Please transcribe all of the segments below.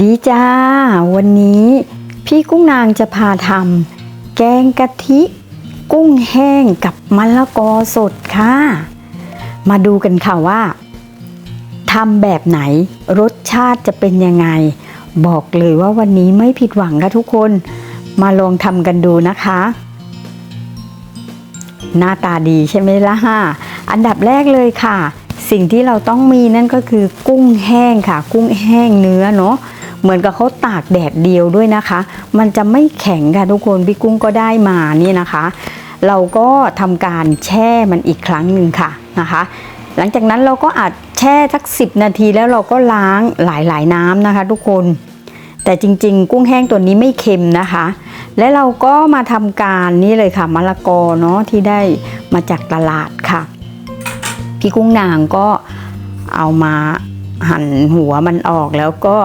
ดีจ้า วันนี้พี่กุ้งนางจะพาทำแกงกะทิ กุ้งแห้งกับมะละกอสดค่ะ มาดูกันค่ะว่าทำแบบไหนรสชาติจะเป็นยังไง บอกเลยว่าวันนี้ไม่ผิดหวังค่ะทุกคน มาลองทำกันดูนะคะ หน้าตาดีใช่ไหมล่ะอันดับแรกเลยค่ะ สิ่งที่เราต้องมีนั่นก็คือกุ้งแห้งค่ะ กุ้งแห้งเนื้อเนาะ เหมือนกับเขาตากแดดเดียวด้วยนะคะ มันจะไม่แข็งค่ะทุกคนพี่กุ้งก็ได้มานี่นะคะ เราก็ทำการแช่มันอีกครั้งหนึ่งค่ะนะคะ หลังจากนั้นเราก็อาจแช่สัก 10 นาทีแล้วเราก็ล้างหลายๆน้ำนะคะ ทุกคน แต่จริง ๆ กุ้งแห้งตัวนี้ไม่เค็มนะคะ และเราก็มาทำการนี่เลยค่ะมะละกอเนาะที่ได้มาจากตลาดค่ะพี่กุ้งนางก็เอามาหั่นหัวมันออกแล้วก็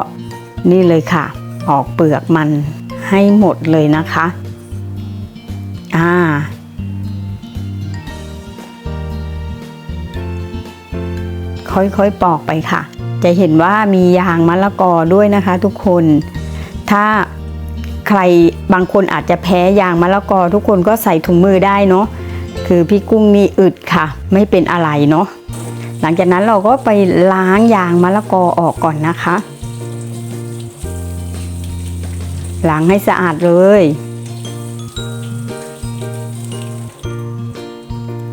นี่เลยค่ะ ออกเปลือกมันให้หมดเลยนะคะ อ่า ค่อยๆปอกไปค่ะ จะเห็นว่ามียางมะละกอด้วยนะคะ ทุกคน ถ้าใครบางคนอาจจะแพ้ยางมะละกอ ทุกคนก็ใส่ถุงมือได้เนาะ คือพี่กุ้งนี่อึดค่ะ ไม่เป็นอะไรเนาะ หลังจากนั้นเราก็ไปล้างยางมะละกอออกก่อนนะคะ ล้างให้สะอาดเลย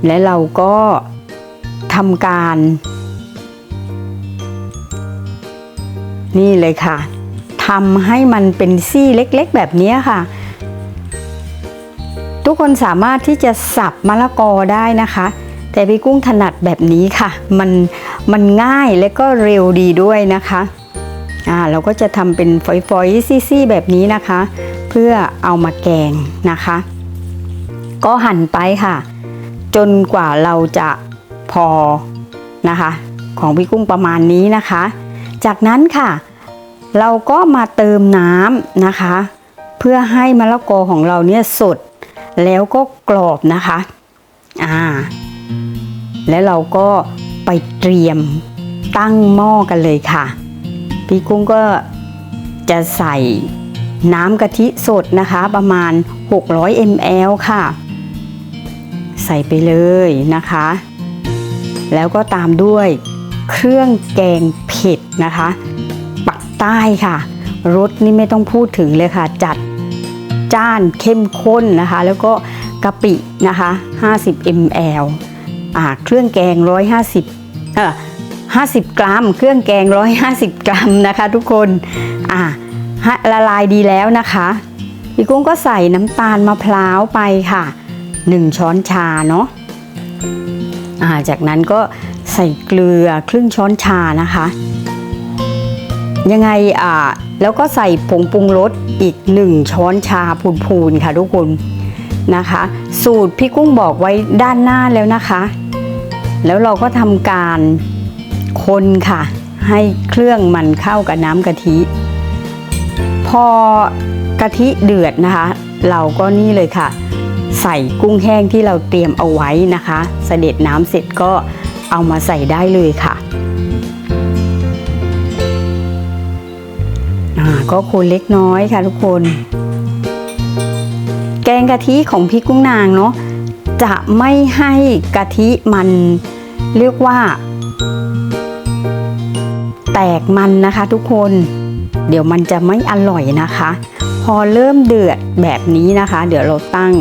และเราก็ทำการ นี่เลยค่ะทำให้มันเป็นซี่เล็กๆ แบบนี้ค่ะ ทุกคนสามารถที่จะสับมะละกอได้นะคะ แต่พี่กุ้งถนัดแบบนี้ค่ะ มันมันง่ายและก็เร็วดีด้วยนะคะ อ่าเราก็จะทำเป็นฝอยๆซี่ๆแบบนี้นะคะ เพื่อเอามาแกงนะคะ ก็หั่นไปค่ะ จนกว่าเราจะพอนะคะ ของพี่กุ้งประมาณนี้นะคะ จากนั้นค่ะ เราก็มาเติมน้ำนะคะ เพื่อให้มะละกอของเราเนี่ยสด แล้วก็กรอบนะคะอ่าแล้วเราก็ไปเตรียมตั้งหม้อกันเลยค่ะ พี่กุ้งก็จะใส่น้ำกะทิสดนะคะ ประมาณ 600 ml ค่ะ ใส่ไปเลยนะคะ แล้วก็ตามด้วยเครื่องแกงเผ็ดนะคะ ปักใต้ค่ะรสนี่ไม่ต้องพูดถึงเลยค่ะ จัดจ้านเข้มข้นนะคะ แล้วก็กะปินะคะ 50 ml อ่าเครื่องแกง 150เอ่อ 50 กรัม เครื่องแกง 150 กรัมนะคะทุกคนอ่าละลายดีแล้วนะคะพี่กุ้งก็ใส่น้ำตาลมะพร้าวไปค่ะ 1 ช้อนชาเนาะอ่าจากนั้นก็ใส่เกลือครึ่งช้อนชานะคะ ยังไงอ่าแล้วก็ใส่ผงปรุงรสอีก 1 ช้อนชาพูนๆค่ะทุกคนนะคะ สูตรพี่กุ้งบอกไว้ด้านหน้าแล้วนะคะ แล้วเราก็ทำการ คนค่ะ ให้เครื่องมันเข้ากับน้ำกะทิ พอกะทิเดือดนะคะ เราก็นี่เลยค่ะ ใส่กุ้งแห้งที่เราเตรียมเอาไว้นะคะเสด็จน้ำเสร็จก็เอามาใส่ได้เลยค่ะก็คนเล็กน้อยค่ะทุกคน แกงกะทิของพี่กุ้งนางเนาะจะไม่ให้กะทิมันเรียกว่า แตกมันนะคะทุกคน เดี๋ยวมันจะไม่อร่อยนะคะ พอเริ่มเดือดแบบนี้นะคะ เดี๋ยวเราตั้ง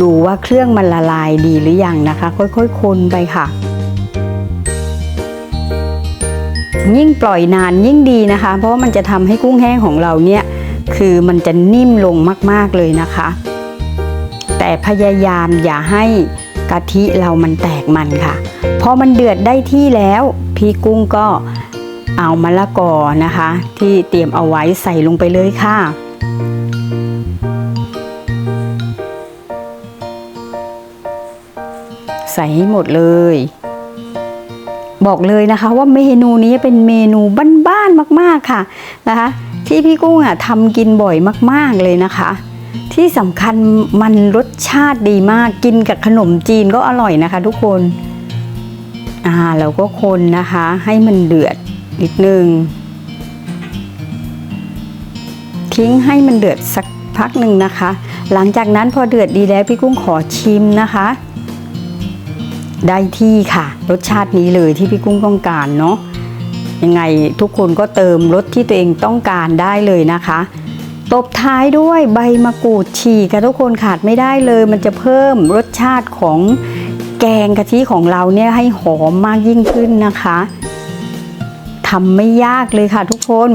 ดูว่าเครื่องมันละลายดีหรือยังนะคะ ค่อยๆคนไปค่ะ ยิ่งปล่อยนานยิ่งดีนะคะ เพราะว่ามันจะทำให้กุ้งแห้งของเราเนี่ยคือมันจะนิ่มลงมากๆเลยนะคะ แต่พยายามอย่าให้กะทิเรามันแตกมันค่ะ พอมันเดือดได้ที่แล้ว พี่กุ้งก็ เอามะละกอนะคะ ที่เตรียมเอาไว้ใส่ลงไปเลยค่ะ ใส่ให้หมดเลย บอกเลยนะคะว่าเมนูนี้เป็นเมนูบ้านๆมากๆค่ะนะคะ ที่พี่กุ้งอะทำกินบ่อยมากๆเลยนะคะที่สำคัญมันรสชาติดีมากกินกับขนมจีนก็อร่อยนะคะทุกคน อ่าเราก็คนนะคะให้มันเดือด นิดนึง ทิ้งให้มันเดือดสักพักหนึ่งนะคะ หลังจากนั้นพอเดือดดีแล้วพี่กุ้งขอชิมนะคะ ได้ที่ค่ะ รสชาตินี้เลยที่พี่กุ้งต้องการเนาะยังไงทุกคนก็เติมรสที่ตัวเองต้องการได้เลยนะคะตบท้ายด้วยใบมะกรูดฉีกค่ะทุกคนขาดไม่ได้เลย มันจะเพิ่มรสชาติของแกงกะทิของเราเนี่ยให้หอมมากยิ่งขึ้นนะคะ ทำไม่ยากเลยค่ะทุกคน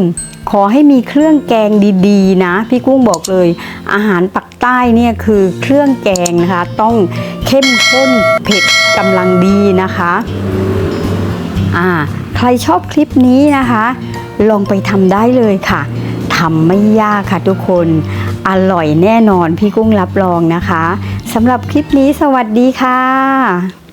ขอให้มีเครื่องแกงดีๆ นะ พี่กุ้งบอกเลย อาหารปักใต้เนี่ยคือเครื่องแกงนะคะ ต้องเข้มข้นเผ็ดกำลังดีนะคะอ่าใครชอบคลิปนี้นะคะ ลองไปทำได้เลยค่ะทำไม่ยากค่ะทุกคน อร่อยแน่นอนพี่กุ้งรับรองนะคะสำหรับคลิปนี้สวัสดีค่ะ